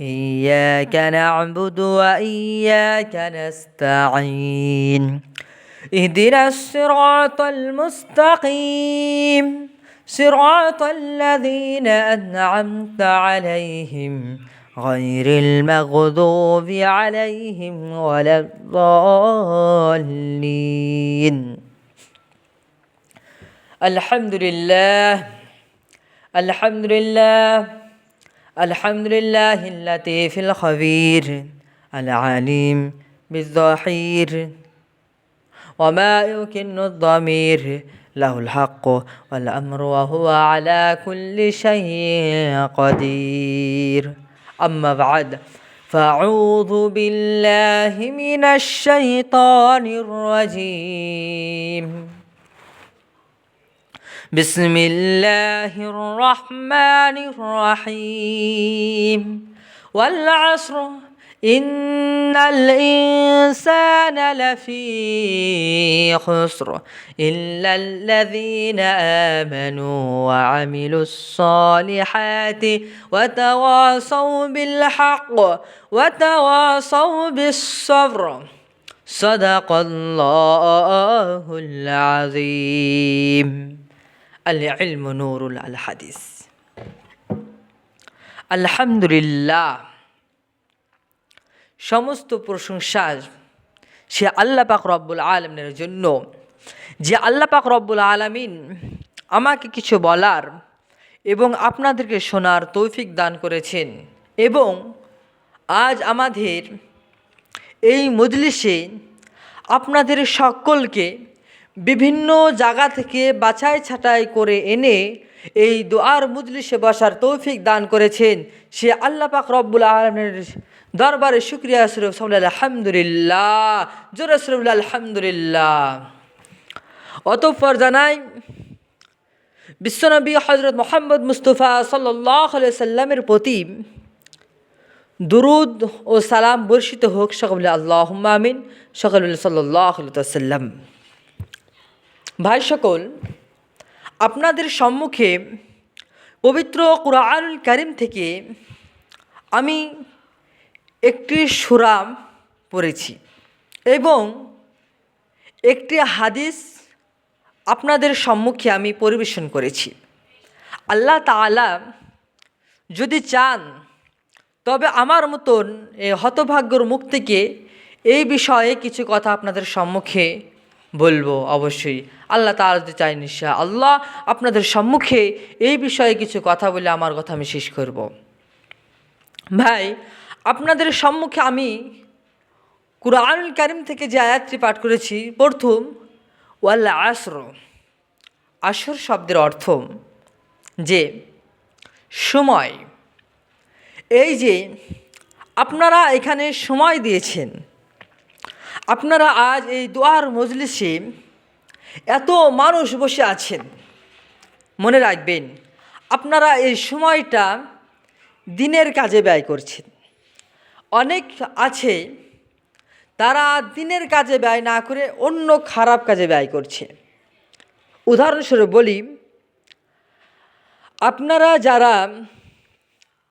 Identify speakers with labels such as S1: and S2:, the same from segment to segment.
S1: إياك نعبد وإياك نستعين. اهدنا الصراط المستقيم. صراط الذين أنعمت عليهم غير المغضوب عليهم ولا الضالين. الحمد لله الحمد لله الحمد لله اللطيف الخبير العليم بالظهير وما يكن الضمير له الحق والأمر وهو على كل شيء قدير. أما بعد فأعوذ بالله من الشيطان الرجيم. بسم الله الرحمن الرحيم. والعصر إن الإنسان لفي خسر إلا الذين آمنوا وعملوا الصالحات وتواصوا بالحق وتواصوا بالصبر. صدق الله العظيم. আল ইলম নুরুল আলহামদুলিল্লাহ, সমস্ত প্রশংসার সে আল্লাহ পাক রব্বুল আলমিনের জন্য। যে আল্লাহ পাক রব্বুল আলমিন আমাকে কিছু বলার এবং আপনাদেরকে শোনার তৌফিক দান করেছেন এবং আজ আমাদের এই মজলিসে আপনাদের সকলকে বিভিন্ন জায়গা থেকে বাছাই ছাঁটাই করে এনে এই দোয়ার মজলিসে বসার তৌফিক দান করেছেন। সে আল্লাহ পাক রব্বুল আলমের দরবারে শুক্রিয়া সরফ সাল্লাহ আলহামদুলিল্লাহ, জোরে সরফুল্লাহ আলহামদুলিল্লাহ। অতঃপর জানাই, বিশ্বনবী হজরত মোহাম্মদ মুস্তফা সাল্লাহ সাল্লামের প্রতি দুরুদ ও সালাম বর্ষিত হোক সকল আল্লাহ আমিন, সকল সাল্লাহ সাল্লাম ভাই সকল, আপনাদের সম্মুখে পবিত্র কুরআনুল করিম থেকে আমি একটি সুরাম পড়েছি এবং একটি হাদিস আপনাদের সম্মুখে আমি পরিবেশন করেছি। আল্লাহ তালা যদি চান, তবে আমার মতন হতভাগ্যর মুখ থেকে এই বিষয়ে কিছু কথা আপনাদের সম্মুখে বলব অবশ্যই। আল্লাহ তালা যদি চাই নিশা আল্লাহ আপনাদের সম্মুখে এই বিষয়ে কিছু কথা বলে আমার কথা আমি শেষ করব। ভাই, আপনাদের সম্মুখে আমি কুরআনুল কারিম থেকে যে আয়াতটি পাঠ করেছি, প্রথম ওয়াল্লা আসর। আসর শব্দের অর্থ যে সময়। এই যে আপনারা এখানে সময় দিয়েছেন, আপনারা আজ এই দোয়ার মজলিসে এত মানুষ বসে আছেন। মনে রাখবেন, আপনারা এই সময়টা দিনের কাজে ব্যয় করছেন। অনেক আছে, তারা দিনের কাজে ব্যয় না করে অন্য খারাপ কাজে ব্যয় করছে। উদাহরণস্বরূপ বলি, আপনারা যারা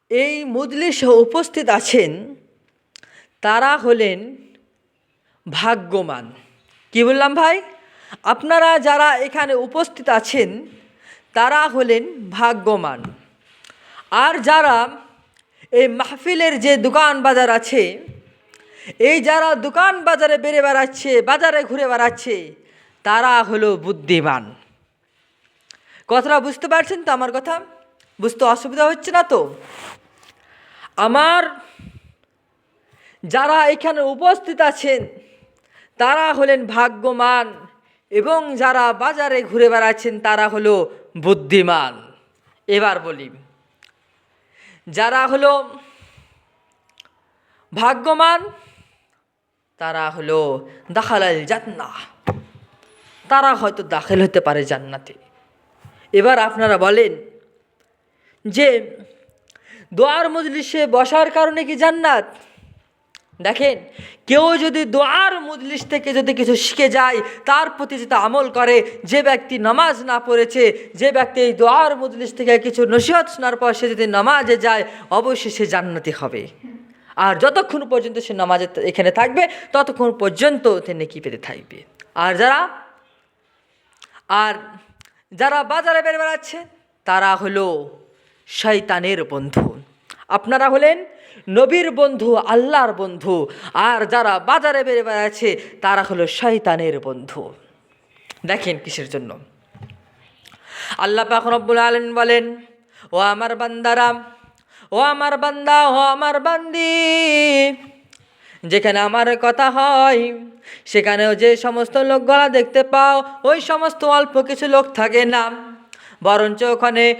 S1: এই মজলিসে উপস্থিত আছেন, তারা হলেন ভাগ্যমান কি বললাম ভাই? আপনারা যারা এখানে উপস্থিত আছেন, তারা হলেন ভাগ্যমান। আর যারা এই মাহফিলের যে দোকান বাজার আছে, এই যারা দোকান বাজারে বেড়ে বেড়াচ্ছে, বাজারে ঘুরে বেড়াচ্ছে, তারা হলো বুদ্ধিমান। কথাটা বুঝতে পারছেন তো আমার কথা? বুঝতে অসুবিধা হচ্ছে না তো? আমার যারা এখানে উপস্থিত আছেন, তারা হলেন ভাগ্যমান। এবং যারা বাজারে ঘুরে বেড়াচ্ছেন, তারা হলো বুদ্ধিমান। এবার বলি, যারা হলো ভাগ্যমান, তারা হলো দাখালাল জান্না তারা হয়তো দাখিল হতে পারে জান্নাতে। এবার আপনারা বলেন যে, দোয়ার মজলিসে বসার কারণে কি জান্নাত? দেখেন, কেউ যদি দোয়ার মজলিস থেকে যদি কিছু শিখে যায়, তার প্রতি যদি আমল করে, যে ব্যক্তি নামাজ না পড়েছে, যে ব্যক্তি এই দোয়ার মজলিস থেকে কিছু নসিহত শোনার পর সে যদি নামাজে যায়, অবশ্যই সে জান্নাতি হবে। আর যতক্ষণ পর্যন্ত সে নামাজে এখানে থাকবে, ততক্ষণ পর্যন্ত তিনি কি পেতে থাকবে। আর যারা আর যারা বাজারে বের বেড়াচ্ছে, তারা হলো শয়তানের বন্ধু। আপনারা হলেন নবীর বন্ধু, আল্লাহর বন্ধু। আর যারা বাজারে বের বেড়াচ্ছে, তারা হলো শয়তানের বন্ধু। দেখেন কিসের জন্য। আল্লাহ পাক রব্বুল আলম বলেন, ও আমার বান্দারা, ও আমার বান্দা, ও আমার বান্দি, যেখানে আমার কথা হয়, সেখানেও যে সমস্ত লোকগুলা দেখতে পাও, ওই সমস্ত অল্প কিছু লোক থাকে না। বরঞ্চ ওখানে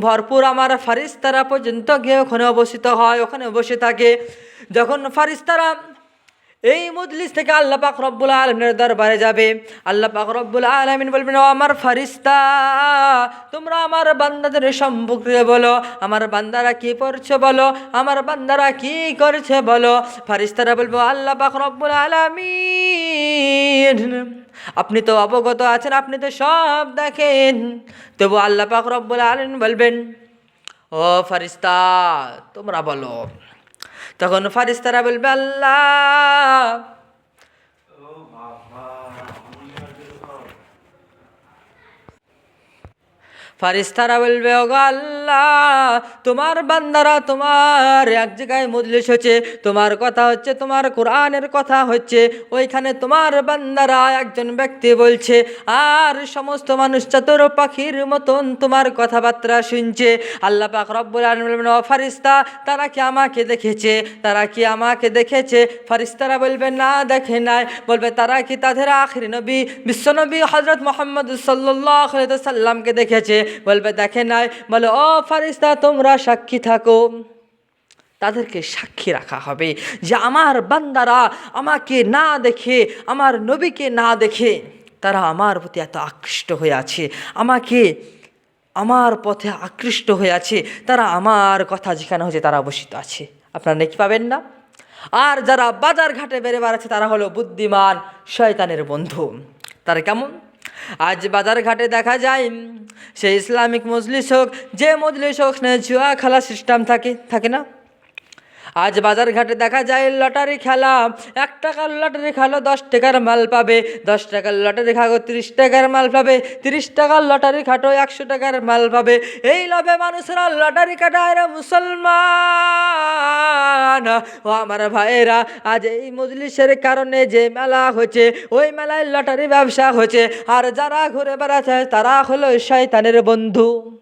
S1: ভরপুর আমার ফারিস্তারা পর্যন্ত গিয়ে ওখানে অবস্থিত হয়। ওখানে বসে থাকে। যখন ফারিস্তারা এই মজলিস থেকে আল্লাহ পাক রব্বুল আলমিনের দরবারে যাবে। আল্লাহ পাক রব্বুল আলমিন বলবেন, ও আমার ফারিস্তা তোমরা আমার বান্দাদের সম্পর্কে বলো, আমার বান্দারা কি করছে বলো, আমার বান্দারা কি করছে বলো? ফারিস্তারা বলব, আল্লাহ পাক রব্বুল আলমিন, আপনি তো অবগত আছেন, আপনি তো সব দেখেন। তবু আল্লাহ পাক রব্বুল আলমিন বলবেন, ও ফারিস্তা তোমরা বলো। তখন ফারিস্তারা বলবে আল্লাহ! ফারিস্তারা বলবে ও গো আল্লাহ, তোমার বান্দারা তোমার এক জায়গায় মজলিস হচ্ছে, তোমার কথা হচ্ছে, তোমার কোরআনের কথা হচ্ছে, ওইখানে তোমার বান্দারা একজন ব্যক্তি বলছে, আর সমস্ত মানুষ চাতর পাখির মতন তোমার কথাবার্তা শুনছে। আল্লাহ পাক রব্বুল আলামিন ফারিস্তা তারা কি আমাকে দেখেছে? তারা কি আমাকে দেখেছে? ফারিস্তারা বলবে না, দেখে নাই। বলবে, তারা কি তাদের আখির নবী বিশ্বনবী হজরত মোহাম্মদ সাল্লাহ সাল্লামকে দেখেছে? বলবে, দেখে নাই। বলে, ও ফারিস্তা তোমরা সাক্ষী থাকো। তাদেরকে সাক্ষী রাখা হবে যে আমার বান্দারা আমাকে না দেখে, আমার নবীকে না দেখে, তারা আমার প্রতি এত আকৃষ্ট হয়ে আছে, আমাকে আমার পথে আকৃষ্ট হয়ে আছে, তারা আমার কথা যেখানে হচ্ছে তারা বসিত আছে। আপনারা নাকি পাবেন না? আর যারা বাজার ঘাটে বেড়ে বেড়াচ্ছে, তারা হলো বুদ্ধিমান শয়তানের বন্ধু। তারা কেমন? আজ বাজার ঘাটে দেখা যায়, সেই সে ইসলামিক মজলিস হোক, যে মজলিস হোক জুয়া খেলা সিস্টেম থাকে থাকে না? আজ বাজার ঘাটে দেখা যায় লটারি খেলা। এক টাকার লটারি খেলো, দশ টাকার মাল পাবে। দশ টাকার লটারি খাগো, তিরিশ টাকার মাল পাবে। তিরিশ টাকার লটারি খাটো, একশো টাকার মাল পাবে। এই লোভে মানুষেরা লটারি কাটায় মুসলমান। ও আমার ভাইয়েরা, আজ এই মজলিসের কারণে যে মেলা হচ্ছে ওই মেলায় লটারি ব্যবসা হচ্ছে আর যারা ঘুরে বেড়াচ্ছে, তারা হলো শয়তানের বন্ধু।